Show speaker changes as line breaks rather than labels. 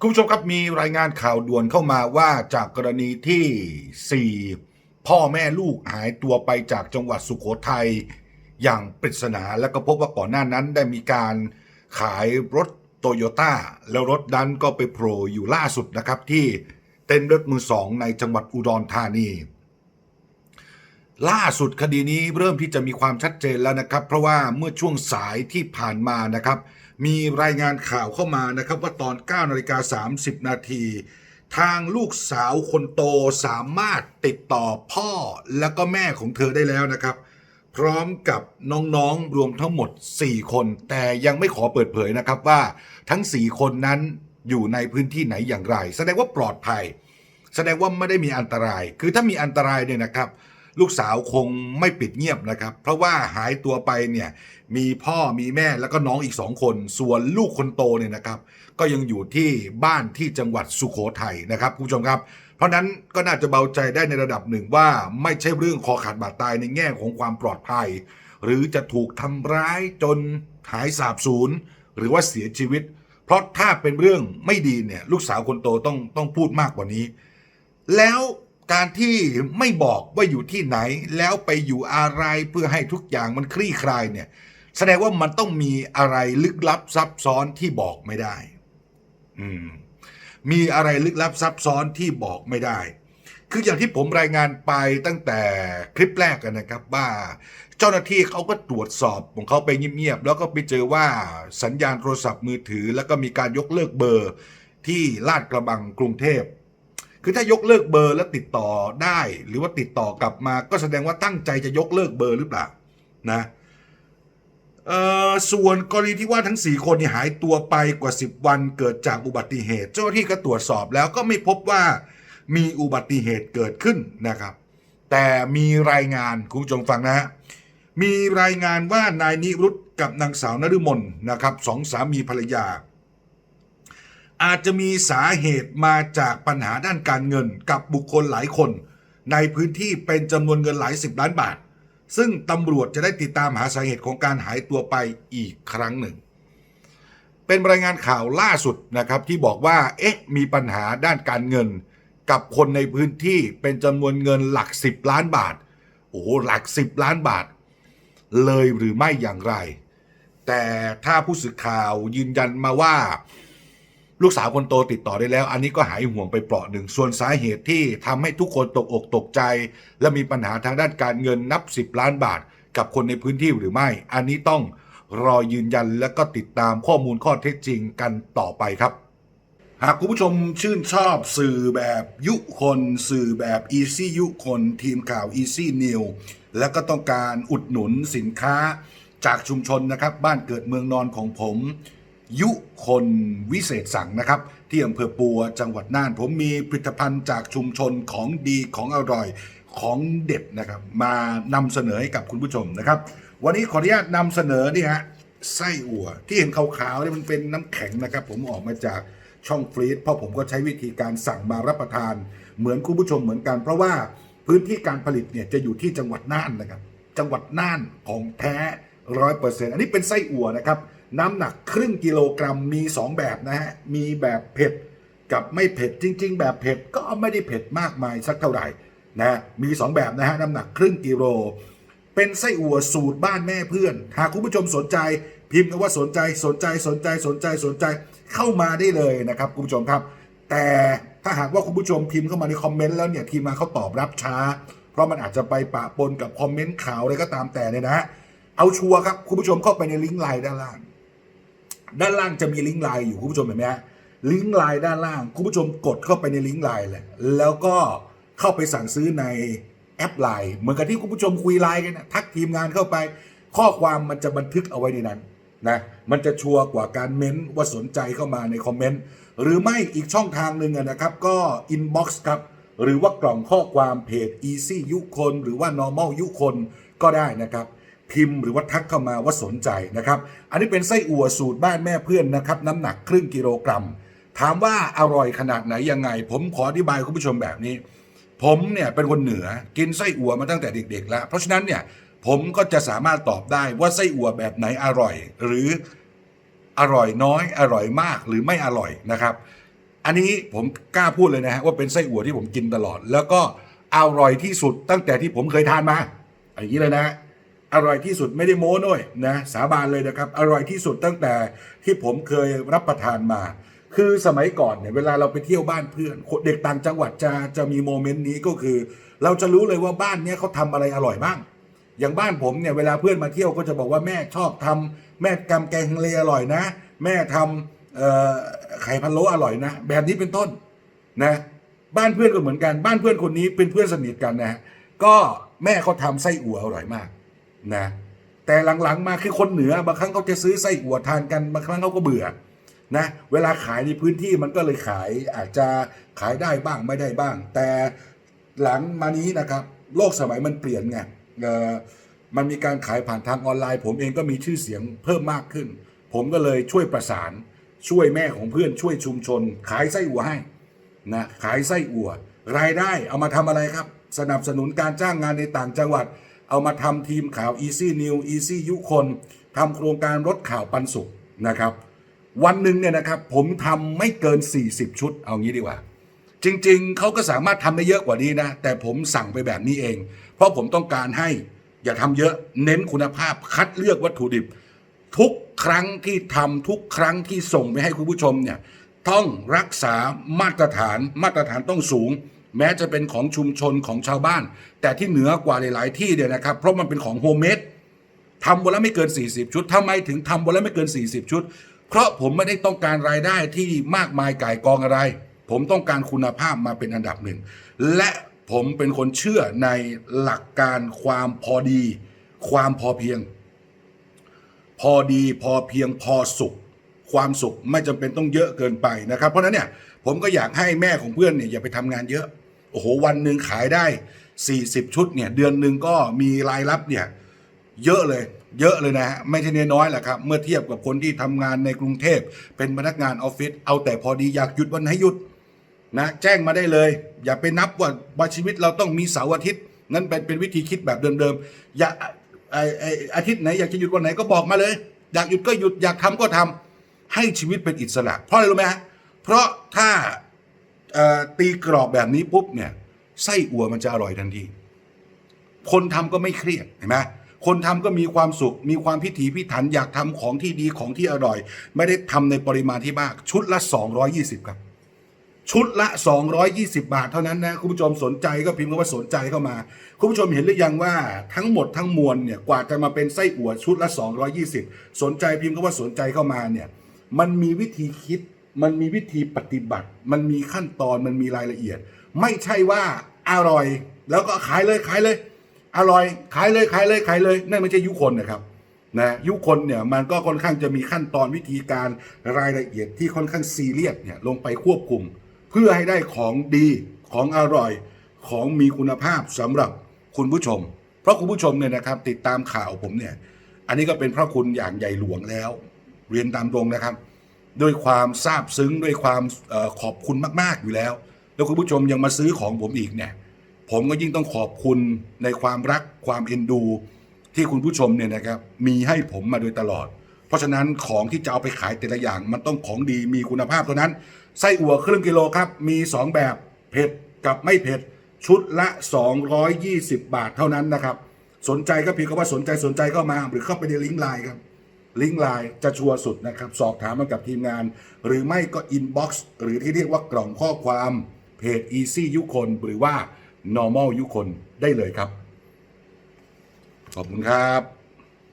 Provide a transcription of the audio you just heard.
คุณผู้ชมครับมีรายงานข่าวด่วนเข้ามาว่าจากกรณีที่ 4 พ่อแม่ลูกหายตัวไปจากจังหวัดสุโขทัยอย่างปริศนาแล้วก็พบว่าก่อนหน้านั้นได้มีการขายรถโตโยต้าแล้วรถนั้นก็ไปโผล่อยู่ล่าสุดนะครับที่เต็นท์รถมือสองในจังหวัดอุดรธานี ล่าสุดคดีนี้เริ่มที่จะมีความชัดเจนแล้วนะครับ เพราะว่าเมื่อช่วงสายที่ผ่านมานะครับ มีรายงานข่าวเข้ามานะครับว่าตอน 9นาฬิกา30 นาทีทางลูกสาวคนโตสามารถติดต่อพ่อและก็แม่ของเธอได้แล้วนะครับ พร้อมกับน้องๆรวมทั้งหมด 4 คน แต่ยังไม่ขอเปิดเผยนะครับว่าทั้ง 4 คนนั้นอยู่ในพื้นที่ไหนอย่างไร แสดงว่าปลอดภัย แสดงว่าไม่ได้มีอันตราย คือถ้ามีอันตรายเนี่ยนะครับ ลูกสาวคงไม่ปิดเงียบนะครับ เพราะว่าหายตัวไปเนี่ยมีพ่อมีแม่แล้วก็น้องอีกสองคน ส่วนลูกคนโตเนี่ยนะครับ ก็ยังอยู่ที่บ้านที่จังหวัดสุโขทัยนะครับคุณผู้ชมครับเพราะนั้นก็น่าจะเบาใจได้ในระดับหนึ่งว่าไม่ใช่เรื่องคอขาดบาดตายในแง่ของความปลอดภัย หรือจะถูกทำร้ายจนหายสาบสูญหรือว่าเสียชีวิต เพราะถ้าเป็นเรื่องไม่ดีเนี่ยลูกสาวคนโตต้องต้องพูดมากกว่านี้ แล้ว การที่ไม่บอกว่าอยู่ที่ไหน แล้วไปอยู่อะไรเพื่อให้ทุกอย่างมันคลี่คลายเนี่ย แสดงว่ามันต้องมีอะไรลึกลับซับซ้อนที่บอกไม่ได้ อืม มีอะไรลึกลับซับซ้อนที่บอกไม่ได้ คืออย่างที่ผมรายงานไปตั้งแต่คลิปแรกกันนะครับ ว่า เจ้าหน้าที่เขาก็ตรวจสอบของเขาไปเงียบๆแล้วก็ไปเจอว่าสัญญาณโทรศัพท์มือถือ แล้วก็มีการยกเลิกเบอร์ที่ลาดกระบังกรุงเทพ คือถ้ายกเลิกเบอร์แล้วติดต่อได้ หรือว่าติดต่อกลับมา ก็แสดงว่าตั้งใจจะยกเลิกเบอร์หรือเปล่านะเอ่อส่วนกรณีที่ว่าทั้ง 4 คนนี่หายตัวไปกว่า 10 วันเกิดจากอุบัติเหตุ เจ้าหน้าที่ก็ตรวจสอบแล้วก็ไม่พบว่ามีอุบัติเหตุเกิดขึ้นนะครับ แต่มีรายงานคุณผู้ชมฟังนะฮะมีรายงานว่านายนิรุตกับนางสาวนฤมลนะครับสองสามีภรรยา อาจจะมีสาเหตุมาจากปัญหาด้านการเงินกับบุคคลหลายคน ในพื้นที่เป็นจำนวนเงินหลายสิบล้านบาท ซึ่งตำรวจจะได้ติดตามหาสาเหตุของการหายตัวไปอีกครั้งหนึ่ง เป็นรายงานข่าวล่าสุดนะครับที่บอกว่า เอ๊ะ มีปัญหาด้านการเงิน กับคนในพื้นที่เป็นจำนวนเงินหลักสิบล้านบาท โอ้โหหลักสิบล้านบาท เลยหรือไม่อย่างไร แต่ถ้าผู้สื่อข่าวยืนยันมาว่า ลูกสาวคนโตติดต่อได้แล้ว อันนี้ก็หายห่วงไปเปราะหนึ่งส่วนสาเหตุที่ทำให้ทุกคนตกอกตกใจ และมีปัญหาทางด้านการเงินนับ 10 ล้านบาท กับคนในพื้นที่หรือไม่ อันนี้ต้องรอยืนยันและก็ติดตามข้อมูลข้อเท็จจริงกันต่อไปครับ หากคุณผู้ชมชื่นชอบสื่อแบบยุคน สื่อแบบ Easy ยุคน ทีมข่าว Easy New และก็ต้องการอุดหนุนสินค้าจากชุมชนนะครับ บ้านเกิดเมืองนอนของผม ยุคนวิเศษสั่งนะครับ ที่อำเภอปัวจังหวัดน่าน ผมมีผลิตภัณฑ์จากชุมชนของดีของอร่อยของเด็ดนะครับ มานำเสนอให้กับคุณผู้ชมนะครับ วันนี้ขออนุญาตนำเสนอนี่ฮะไส้อั่ว ที่เห็นขาวๆนี่มันเป็นน้ำแข็งนะครับ ผมออกมาจากช่องฟรีซเพราะผมก็ใช้วิธีการสั่งมารับประทาน เหมือนคุณผู้ชมเหมือนกัน เพราะว่าพื้นที่การผลิตเนี่ยจะอยู่ที่จังหวัดน่านนะครับ จังหวัดน่านของแท้ร้อยเปอร์เซ็นต์อันนี้เป็นไส้อั่วนะครับ น้ำหนักครึ่งกิโลกรัมมี 2 แบบนะฮะ มีแบบเผ็ดกับไม่เผ็ดจริง ๆ แบบเผ็ดก็ไม่ได้เผ็ดมากมายสักเท่าไหร่นะมี 2 แบบนะฮะ น้ำหนักครึ่งกิโล เป็นไส้อั่วสูตรบ้านแม่เพื่อน หากคุณผู้ชมสนใจ พิมพ์คำว่าสนใจสนใจสนใจสนใจสนใจเข้ามาได้เลยนะครับคุณผู้ชมครับ แต่ถ้าหากว่าคุณผู้ชมพิมพ์เข้ามาในคอมเมนต์แล้วเนี่ยทีมงานเขาตอบรับช้า เพราะมันอาจจะไปปะปนกับคอมเมนต์ข่าวอะไรก็ตามแต่เนี่ยนะฮะเอาชัวร์ครับคุณผู้ชมเข้าไปในลิงก์ไลน์ด้านล่าง ด้านล่างจะมีลิงก์ไลน์อยู่คุณผู้ชมเห็นไหมฮะลิงก์ไลน์ด้านล่างคุณผู้ชมกดเข้าไปในลิงก์ไลน์แหละแล้วก็เข้าไปสั่งซื้อในแอปไลน์เหมือนกับที่คุณผู้ชมคุยไลน์กันนะทักทีมงานเข้าไป ข้อความมันจะบันทึกเอาไว้ในนั้นนะมันจะชัวร์กว่าการเม้นว่าสนใจเข้ามาในคอมเมนต์หรือไม่อีกช่องทางหนึ่งนะครับ ก็อินบ็อกซ์ครับหรือว่ากล่องข้อความเพจ Easy ยุคนหรือว่า Normal ยุคนก็ได้นะครับ พิมพ์หรือว่าทักเข้ามาว่าสนใจนะครับ อันนี้เป็นไส้อั่วสูตรบ้านแม่เพื่อนนะครับน้ำหนักครึ่งกิโลกรัม ถามว่าอร่อยขนาดไหนยังไง ผมขออธิบายคุณผู้ชมแบบนี้ ผมเนี่ยเป็นคนเหนือกินไส้อั่วมาตั้งแต่เด็ก ๆ แล้ว เพราะฉะนั้นเนี่ยผมก็จะสามารถตอบได้ว่าไส้อั่วแบบไหนอร่อย หรืออร่อยน้อย อร่อยมากหรือไม่อร่อยนะครับ อันนี้ผมกล้าพูดเลยนะฮะว่าเป็นไส้อั่วที่ผมกินตลอด แล้วก็อร่อยที่สุดตั้งแต่ที่ผมเคยทานมาอย่างนี้เลยนะ อร่อยที่สุดไม่ได้โม้ด้วยนะสาบานเลยนะครับ อร่อยที่สุดตั้งแต่ที่ผมเคยรับประทานมา คือสมัยก่อนเนี่ยเวลาเราไปเที่ยวบ้านเพื่อนเด็กต่างจังหวัดจะจะมีโมเมนต์นี้ก็คือ เราจะรู้เลยว่าบ้านเนี้ยเขาทำอะไรอร่อยบ้าง อย่างบ้านผมเนี่ยเวลาเพื่อนมาเที่ยวก็จะบอกว่าแม่ชอบทำแม่กำแกงเลอร่อยนะ แม่ทำไข่พะโล้อร่อยนะ แบบนี้เป็นต้นนะบ้านเพื่อนก็เหมือนกันบ้านเพื่อนคนนี้เป็นเพื่อนสนิทกันนะฮะก็แม่เขาทำไส้อั่วอร่อยมาก นะแต่หลังๆมาคือคนเหนือบางครั้งเขาจะซื้อไส้อั่วทานกันบางครั้งเขาก็เบื่อนะเวลาขายในพื้นที่มันก็เลยขายอาจจะขายได้บ้างไม่ได้บ้าง แต่หลังมานี้นะครับ โลกสมัยมันเปลี่ยนไงเออมันมีการขายผ่านทางออนไลน์ ผมเองก็มีชื่อเสียงเพิ่มมากขึ้น ผมก็เลยช่วยประสานช่วยแม่ของเพื่อนช่วยชุมชน ขายไส้อั่วให้นะขายไส้อั่ว รายได้เอามาทำอะไรครับ สนับสนุนการจ้างงานในต่างจังหวัด เอามาทำทีมข่าว Easy New Easy ยุคนทำโครงการรถข่าวปันสุขนะครับ วันหนึ่งเนี่ยนะครับผมทำไม่เกิน 40 ชุด เอางี้ดีกว่า จริงๆ เขาก็สามารถทำได้เยอะกว่านี้นะ แต่ผมสั่งไปแบบนี้เอง เพราะผมต้องการให้อย่าทำเยอะเน้นคุณภาพคัดเลือกวัตถุดิบ ทุกครั้งที่ทำทุกครั้งที่ส่งไปให้คุณผู้ชมเนี่ยต้องรักษามาตรฐานมาตรฐานต้องสูง แม้จะเป็นของชุมชนของชาวบ้าน แต่ที่เหนือกว่าหลาย ๆ ที่เนี่ยนะครับ เพราะมันเป็นของโฮมเมดทำวันละไม่เกิน 40 ชุดทำไมถึงทำวันละไม่เกิน 40 ชุด เพราะผมไม่ได้ต้องการรายได้ที่มากมายก่ายกองอะไร ผมต้องการคุณภาพมาเป็นอันดับหนึ่ง และผมเป็นคนเชื่อในหลักการความพอดี ความพอเพียง พอดีพอเพียงพอสุข ความสุขไม่จำเป็นต้องเยอะเกินไปนะครับ เพราะฉะนั้นเนี่ย ผมก็อยากให้แม่ของเพื่อนเนี่ยอย่าไปทำงานเยอะ โอ้โห วันหนึ่งขายได้ 40 ชุดเนี่ย เดือนหนึ่งก็มีรายรับเนี่ยเยอะเลย เยอะเลยนะฮะ ไม่ใช่น้อยๆแหละครับ เมื่อเทียบกับคนที่ทำงานในกรุงเทพ เป็นพนักงานออฟฟิศ เอาแต่พอดีอยากหยุดวันไหนหยุดนะ แจ้งมาได้เลย อย่าไปนับว่าว่าชีวิตเราต้องมีเสาร์อาทิตย์ นั่นเป็นเป็นวิธีคิดแบบเดิมๆ อย่าไอไออาทิตย์ไหนอยากจะหยุดวันไหนก็บอกมาเลย อยากหยุดก็หยุด อยากทำก็ทำให้ชีวิตเป็นอิสระ เพราะอะไรรู้ไหมฮะ เพราะถ้าตีกรอบแบบนี้ปุ๊บเนี่ยไส้อั่วมันจะอร่อยทันที คนทำก็ไม่เครียดเห็นไหมคนทำก็มีความสุข มีความพิถีพิถันอยากทำของที่ดีของที่อร่อย ไม่ได้ทำในปริมาณที่มาก ชุดละ 220 ครับ ชุดละ 220 บาทเท่านั้นนะ คุณผู้ชมสนใจก็พิมพ์คำว่าสนใจเข้ามา คุณผู้ชมเห็นหรือยังว่าทั้งหมดทั้งมวลเนี่ยกว่าจะมาเป็นไส้อั่วชุดละ 220 สนใจพิมพ์คำว่าสนใจเข้ามาเนี่ยมันมีวิธีคิด มันมีวิธีปฏิบัติ มันมีขั้นตอนมันมีรายละเอียด ไม่ใช่ว่าอร่อย แล้วก็ขายเลยขายเลย อร่อย ขายเลยขายเลยขายเลยนั่นไม่ใช่ยุคนนะครับนะยุคนเนี่ยมันก็ค่อนข้างจะมีขั้นตอนวิธีการรายละเอียดที่ค่อนข้างซีเรียสเนี่ยลงไปควบคุม เพื่อให้ได้ของดีของอร่อยของมีคุณภาพสำหรับคุณผู้ชม เพราะคุณผู้ชมเนี่ยนะครับติดตามข่าวผมเนี่ยอันนี้ก็เป็นพระคุณอย่างใหญ่หลวงแล้ว เรียนตามตรงนะครับ ด้วยความซาบซึ้งด้วยความขอบคุณมาก ๆ อยู่แล้ว แล้วคุณผู้ชมยังมาซื้อของผมอีกเนี่ย ผมก็ยิ่งต้องขอบคุณในความรักความเอ็นดู ที่คุณผู้ชมเนี่ยนะครับมีให้ผมมาโดยตลอด เพราะฉะนั้นของที่จะเอาไปขายแต่ละอย่าง มันต้องของดีมีคุณภาพเท่านั้น ไส้อั่วครึ่งกิโลครับมี 2 แบบเผ็ดกับไม่เผ็ดชุดละ 220 บาทเท่านั้นนะครับ สนใจก็พิมพ์คำว่าสนใจสนใจเข้ามา หรือเข้าไปในลิงก์ไลน์ครับ ลิงก์ไลน์จะชัวร์สุดนะครับ สอบถามมากับทีมงาน หรือไม่ก็อินบ็อกซ์หรือที่เรียกว่ากล่องข้อความเพจ Easy ยุคนหรือว่า normal ยุคนได้เลยครับ ขอบคุณครับ